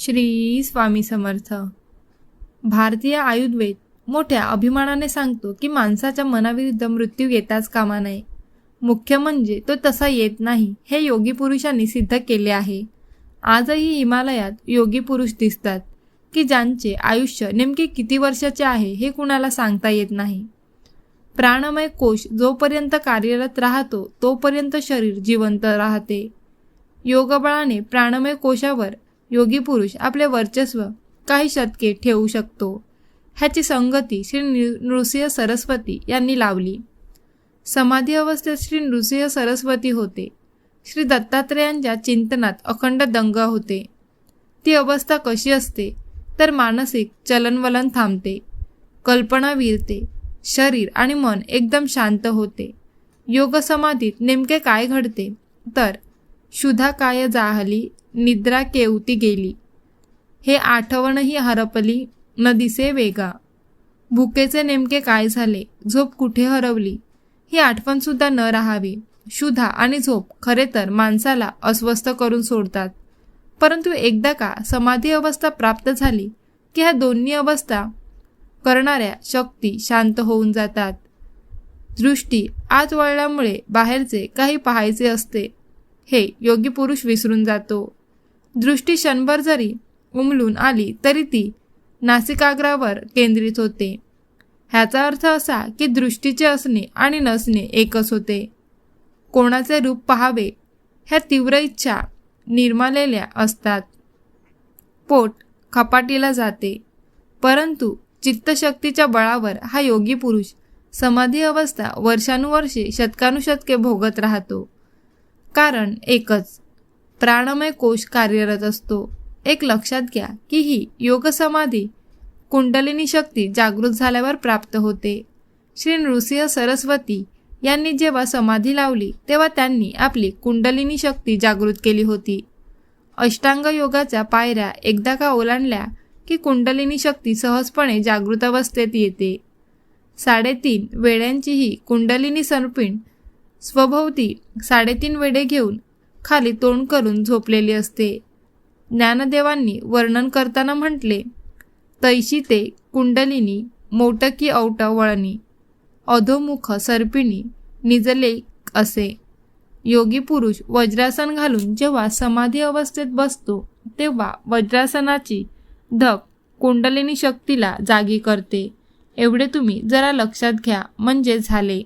श्री स्वामी समर्थ. भारतीय आयुर्वेद मोठ्या अभिमानाने सांगतो की माणसाच्या मनाविरुद्ध मृत्यू येताच कामा नये. मुख्य म्हणजे तो तसा येत नाही हे योगी पुरुषांनी सिद्ध केले आहे. आजही हिमालयात योगी पुरुष दिसतात की ज्यांचे आयुष्य नेमके किती वर्षाचे आहे हे कुणाला सांगता येत नाही. प्राणमय कोश जोपर्यंत कार्यरत राहतो तोपर्यंत शरीर जिवंत राहते. योगबळाने प्राणमय कोशावर योगी पुरुष आपले वर्चस्व काही शतके ठेवू शकतो. ह्याची संगती श्री नृ- नृसिंह सरस्वती यांनी लावली. समाधी अवस्थेत श्री नृसिंह सरस्वती होते. श्री दत्तात्रेयांच्या चिंतनात अखंड दंग होते. ती अवस्था कशी असते? तर मानसिक चलनवलन थांबते. कल्पना विरते. शरीर आणि मन एकदम शांत होते. योग समाधीत नेमके काय घडते? तर शुधा काय जाहली निद्रा केवती गेली. हे आठवणही हरपली न दिसे वेगा. भुकेचे नेमके काय झाले झोप कुठे हरवली? ही आठवणसुद्धा न राहावी. शुधा आणि झोप खरे तर माणसाला अस्वस्थ करून सोडतात. परंतु एकदा का समाधी अवस्था प्राप्त झाली की ह्या दोन्ही अवस्था करणाऱ्या शक्ती शांत होऊन जातात. दृष्टी आत वळल्यामुळे बाहेरचे काही पाहायचे असते हे योगी पुरुष विसरून जातो. दृष्टी क्षणभर जरी उमलून आली तरी ती नासिकाग्रावर केंद्रित होते. ह्याचा अर्थ असा की दृष्टीचे असणे आणि नसणे एकच होते. कोणाचे रूप पहावे ह्या तीव्र इच्छा निर्मालेल्या असतात. पोट खपाटीला जाते परंतु चित्तशक्तीच्या बळावर हा योगी पुरुष समाधी अवस्था वर्षानुवर्षे शतकानुशतके भोगत राहतो. कारण एकच. प्राणमय कोश कार्यरत असतो. एक लक्षात घ्या की ही योग समाधी कुंडलिनी शक्ती जागृत झाल्यावर प्राप्त होते. श्री नृसिंह सरस्वती यांनी जेव्हा समाधी लावली तेव्हा त्यांनी आपली कुंडलिनी शक्ती जागृत केली होती. अष्टांग योगाच्या पायऱ्या एकदा का ओलांडल्या की कुंडलिनी शक्ती सहजपणे जागृत अवस्थेत येते. साडेतीन वेळ्यांची ही कुंडलिनी सर्पिण स्वभोवती साडेतीन वेडे घेऊन खाली तोंड करून झोपलेली असते. ज्ञानदेवांनी वर्णन करताना म्हटले तैशी ते कुंडलिनी मोटकी औट वळणी अधोमुख सर्पिणी निजले असे. योगी पुरुष वज्रासन घालून जेव्हा समाधी अवस्थेत बसतो तेव्हा वज्रासनाची धक कुंडलिनी शक्तीला जागी करते. एवढे तुम्ही जरा लक्षात घ्या म्हणजे झाले.